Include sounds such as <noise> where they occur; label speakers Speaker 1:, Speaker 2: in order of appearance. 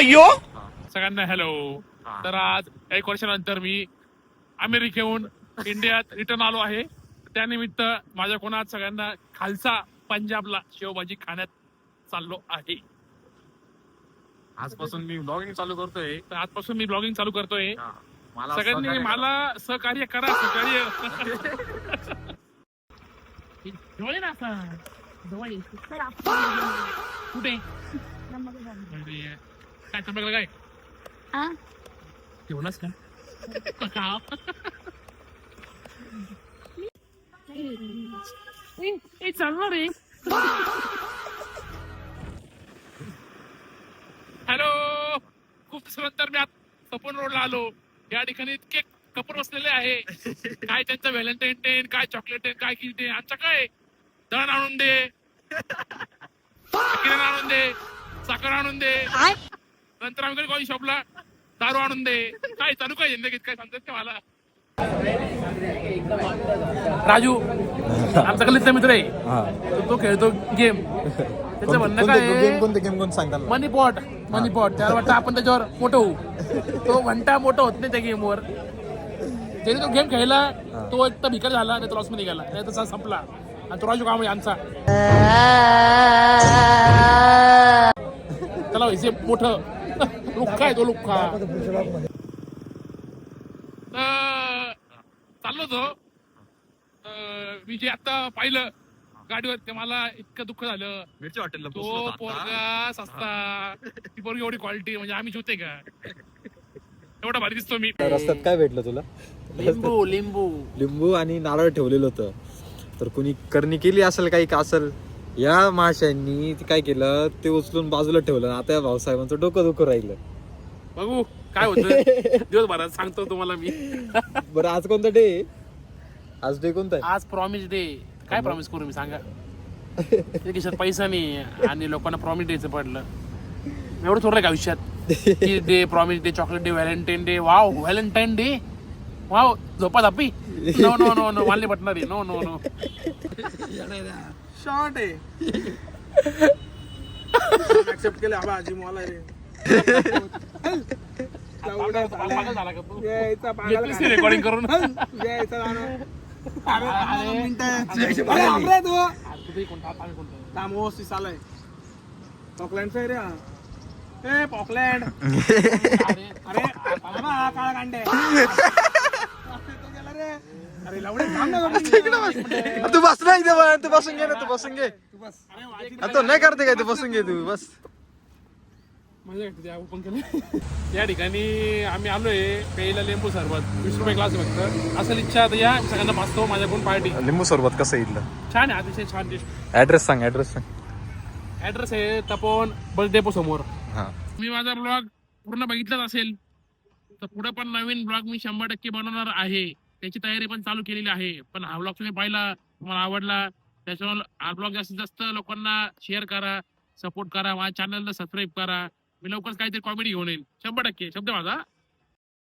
Speaker 1: भाइयों
Speaker 2: सगळ्यांना हॅलो तर आज एक वर्षानंतर मी अमेरिकेहून इंडियात रिटर्न आलो आहे. त्यानिमित्त माझ्या कोणात सगळ्यांना खालसा पंजाबला शेवभाजी खाण्यात चाललो आहे.
Speaker 3: आजपासून मी ब्लॉगिंग चालू करतोय.
Speaker 2: तर आजपासून मी ब्लॉगिंग चालू करतोय.
Speaker 3: मला
Speaker 2: सगळ्यांनी
Speaker 3: सहकार्य
Speaker 2: मला सहकार्य करा सहकार्य. जवळ ये ना आता. जवळ ये. कुठे अरे, काय काय? का? का? ए, ए, चालणार रे. हॅलो. खूप दिवसानंतर मी आज सपून रोडला आलो. या ठिकाणी इतके कपूर बसलेले आहे. काय त्यांचं व्हॅलेंटाईन डे काय चॉकलेट डे काय किती डे आजच्या काय? दळण आणून दे. <laughs> किरण आणून दे. साखर आणून दे. नंतर आम्ही कॉलेज शॉपला दारू आणून दे. काय चालू काय जिंदगीत? काय सांगतात ते मला? राजू <laughs> आमचा कलेचा मित्र आहे. तर तो खेळतो गेम त्याचं म्हणणं काय आहे,
Speaker 4: कोणते गेम सांगताल
Speaker 2: मनी पॉट मनी पॉट त्याला वाटतं आपण त्याच्यावर मोठं होऊ. तो घंटा मोठा होत नाही त्या गेमवर त्याने तो गेम खेळला तो एक तर भिकार झाला नाही तो लॉसमध्ये गेला. नाही तसा संपला. आणि तो राजू काम आमचा. <laughs> त्याला व्हायचे मोठं. लुक्का आहे तो लुक्का. चाललो तो मी जे आता पाहिलं. गाडीवर ते मला इतकं दुःख झालं.
Speaker 3: मिरची हॉटेलला
Speaker 2: तो. पोरगा सस्ता. ती पोरगी एवढी क्वालिटी म्हणजे आम्ही होते का? एवढा भारी दिसतो मी.
Speaker 4: रस्त्यात काय भेटलं तुला?
Speaker 2: लिंबू लिंबू.
Speaker 4: लिंबू आणि नारळ ठेवलेलं होतं. तर कुणी करणी केली असेल काही का असेल? या माशांनी ते काय केलं? ते उचलून बाजूला ठेवलं. आता या भाऊसाहेबांचं डोकं दुखं राहिलं.
Speaker 2: बघू काय होतं दिवसभरात सांगतो तुम्हाला मी.
Speaker 4: बरं आज कोणता डे आज डे कोणता आहे?
Speaker 2: आज प्रॉमिस डे काय प्रॉमिस करू मी सांगा. त्या खिशात पैसा नाही आणि लोकांना प्रॉमिस द्यायचं पडलं. एवढं थोडं का आयुष्यात? Day promise day chocolate day Valentine day wow Valentine day wow झोपा धापी नो नो नो नो मानले पटणार आहे नो नो नो
Speaker 5: शॉर्ट आहे. ऍक्सेप्ट केले आबा आजी मला रे?
Speaker 2: रेकॉर्डिंग करून.
Speaker 5: अरे. अरे, आहे रे हा. ए <laughs> पॉकलँड अरे हा काळा कांडे <laughs> तो गेला रे. अरे लवडे थांब ना दोन
Speaker 4: तू बस ना इथे तू बसून घे ना तू बसून घे.
Speaker 5: तू
Speaker 4: आता नाही करते काय तू बसून घे तू बस.
Speaker 2: या ठिकाणी आम्ही आलोय पेईला लिंबू सरबत. वीस रुपये ग्लास फक्त. असेल इच्छा तर या सगळ्यांना पाचतो माझ्याकडून पार्टी
Speaker 4: लिंबू सरबत कसं येईल
Speaker 2: छान आहे अतिशय छान डिश
Speaker 4: ऍड्रेस सांग ऍड्रेस सांग.
Speaker 2: ऍड्रेस आहे तपोन बस डेपो समोर.
Speaker 4: हा.
Speaker 2: मी माझा ब्लॉग पूर्ण बघितलाच असेल. तर पुढे पण नवीन ब्लॉग मी शंभर टक्के बनवणार आहे. त्याची तयारी पण चालू केलेली आहे. पण हा ब्लॉग तुम्ही पाहिला तुम्हाला आवडला त्याच्यावर हा ब्लॉग जास्तीत जास्त लोकांना शेअर करा सपोर्ट करा माझ्या चॅनलला सबस्क्राईब करा. मी लवकरच काहीतरी कॉमेडी घेऊन येईल शंभर टक्के. शब्द माझा.